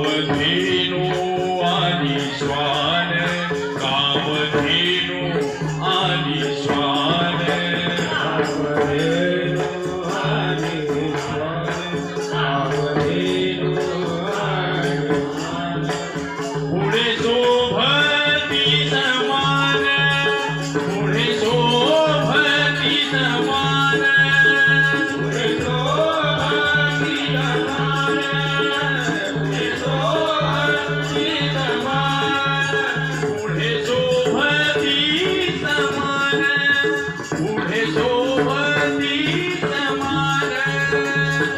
बुद्धि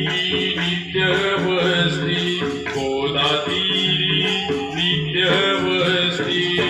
नित्य बसती गोदाती नित्य बसती